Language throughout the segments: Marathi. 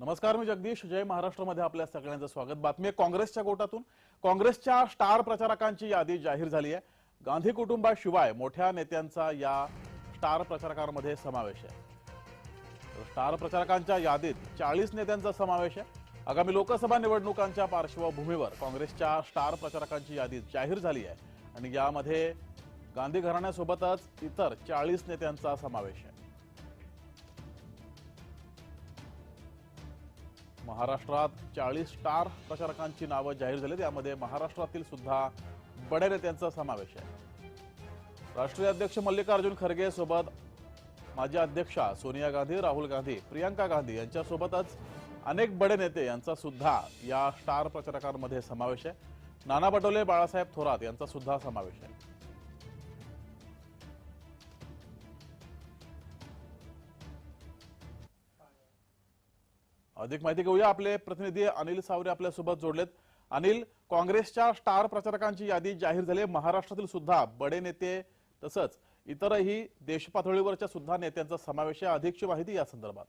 नमस्कार मी जगदीश. जय महाराष्ट्रामध्ये आपल्या सगळ्यांचं स्वागत. बातमी आहे काँग्रेसच्या गोटातून. काँग्रेसच्या स्टार प्रचारकांची यादी जाहीर झाली आहे. गांधी कुटुंबाशिवाय मोठ्या नेत्यांचा या स्टार प्रचारकांमध्ये समावेश आहे. स्टार प्रचारकांच्या यादीत चाळीस नेत्यांचा समावेश आहे. आगामी लोकसभा निवडणुकांच्या पार्श्वभूमीवर काँग्रेसच्या स्टार प्रचारकांची यादी जाहीर झाली आहे. आणि यामध्ये गांधी घराण्यासोबतच इतर चाळीस नेत्यांचा समावेश आहे. महाराष्ट्रात चाळीस स्टार प्रचारकांची नावं जाहीर झाली त्यामध्ये महाराष्ट्रातील सुद्धा बड्या नेत्यांचा समावेश आहे. राष्ट्रीय अध्यक्ष मल्लिकार्जुन खरगे सोबत माजी अध्यक्षा सोनिया गांधी राहुल गांधी प्रियंका गांधी यांच्यासोबतच अनेक बडे नेते यांचा सुद्धा या स्टार प्रचारकांमध्ये समावेश आहे. नाना पटोले बाळासाहेब थोरात यांचा सुद्धा समावेश आहे. अधिक माहिती घेऊया. आपले प्रतिनिधी अनिल सावरे आपल्यासोबत जोडलेत. अनिल काँग्रेसच्या स्टार प्रचारकांची यादी जाहीर झाली. महाराष्ट्रातील सुद्धा बडे नेते तसंच इतरही देशपातळीवरच्या सुद्धा नेत्यांचा समावेश आहे. अधिकची माहिती या संदर्भात.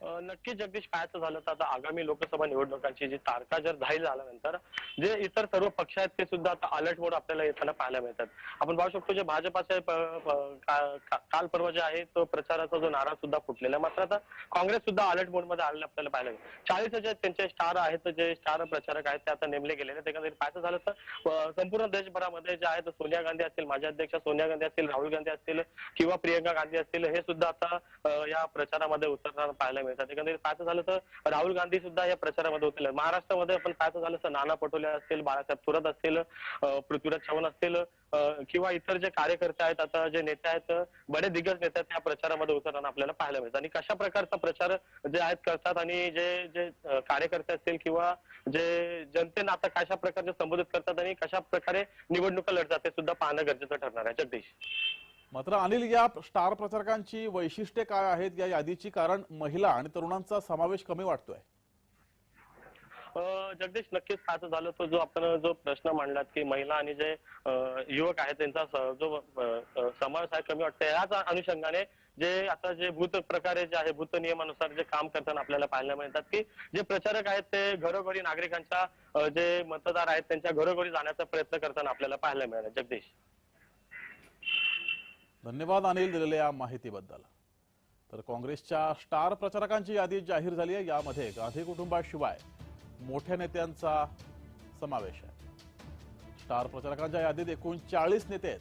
नक्की नक्कीच जगदीश पाहायचं झालं तर आता आगामी लोकसभा निवडणुकांची जी तारखा जर जाहीर झाल्यानंतर जे इतर सर्व पक्ष आहेत ते सुद्धा आता अलर्ट मोड आपल्याला येताना पाहायला मिळतात. आपण पाहू शकतो जे भाजपाचे का- काल परवा जे आहे तो प्रचाराचा जो नारा सुद्धा फुटलेला आहे. मात्र आता काँग्रेस सुद्धा अलर्ट मोडमध्ये आलेलं आपल्याला पाहायला मिळेल चाळीस जे त्यांचे स्टार आहेत जे स्टार प्रचारक आहेत ते आता नेमले गेलेले आहेत. एकंदरीत पाहायचं झालं तर संपूर्ण देशभरामध्ये जे आहेत सोनिया गांधी असतील माजी अध्यक्ष सोनिया गांधी असतील राहुल गांधी असतील किंवा प्रियंका गांधी असतील हे सुद्धा आता या प्रचारामध्ये उतरताना पाहायला मिळतात एकंदरीत पाहायचं झालं तर राहुल गांधी सुद्धा या प्रचारामध्ये होते. महाराष्ट्रामध्ये आपण पाहायचं झालं तर नाना पटोले असतील बाळासाहेब थोरात असतील पृथ्वीराज चव्हाण असतील किंवा इतर जे कार्यकर्ते आहेत आता जे नेते आहेत बडे दिग्गज नेते आहेत त्या प्रचारामध्ये उतरताना आपल्याला पाहायला मिळतात आणि कशा प्रकारचा प्रचार जे आहेत करतात आणि जे जे कार्यकर्ते असतील किंवा जे जनतेनं आता कशा प्रकारे संबोधित करतात आणि कशा प्रकारे निवडणुका लढतात ते सुद्धा पाहणं गरजेचं ठरणार आहे. जगदीश. मात्र अनिल या स्टार प्रचारकांची वैशिष्ट्ये काय आहेत या यादीची? कारण महिला आणि तरुणांचा समावेश कमी वाटतोय. जगदीश नक्कीच पाहायचं झालं तर जो आपण जो प्रश्न मांडलात की महिला आणि जे युवक आहेत त्यांचा जो समावेश आहे कमी वाटतोय याच अनुषंगाने जे आता जे भूत प्रकारे जे आहे भूत नियमानुसार जे काम करताना आपल्याला पाहायला मिळतात की जे प्रचारक आहेत ते घरोघरी नागरिकांच्या जे मतदार आहेत त्यांच्या घरोघरी जाण्याचा प्रयत्न करताना आपल्याला पाहायला मिळाला. जगदीश. धन्यवाद अनिल दिलेल्या या माहितीबद्दल. तर काँग्रेसच्या स्टार प्रचारकांची यादी जाहीर झाली आहे. यामध्ये गांधी कुटुंबाशिवाय मोठ्या नेत्यांचा समावेश आहे. स्टार प्रचारकांच्या यादीत एकूण चाळीस नेते आहेत.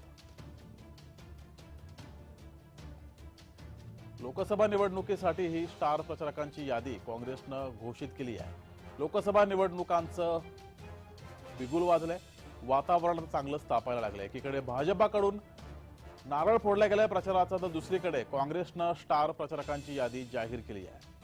लोकसभा निवडणुकीसाठी ही स्टार प्रचारकांची यादी काँग्रेसनं घोषित केली आहे. लोकसभा निवडणुकांचं बिगुल वाजलंय. वातावरण चांगलंच तापायला लागलंय. एकीकडे भाजपाकडून नारळ फोडला गेल्या प्रचाराचा तर दुसरीकडे काँग्रेसनं स्टार प्रचारकांची यादी जाहीर केली आहे.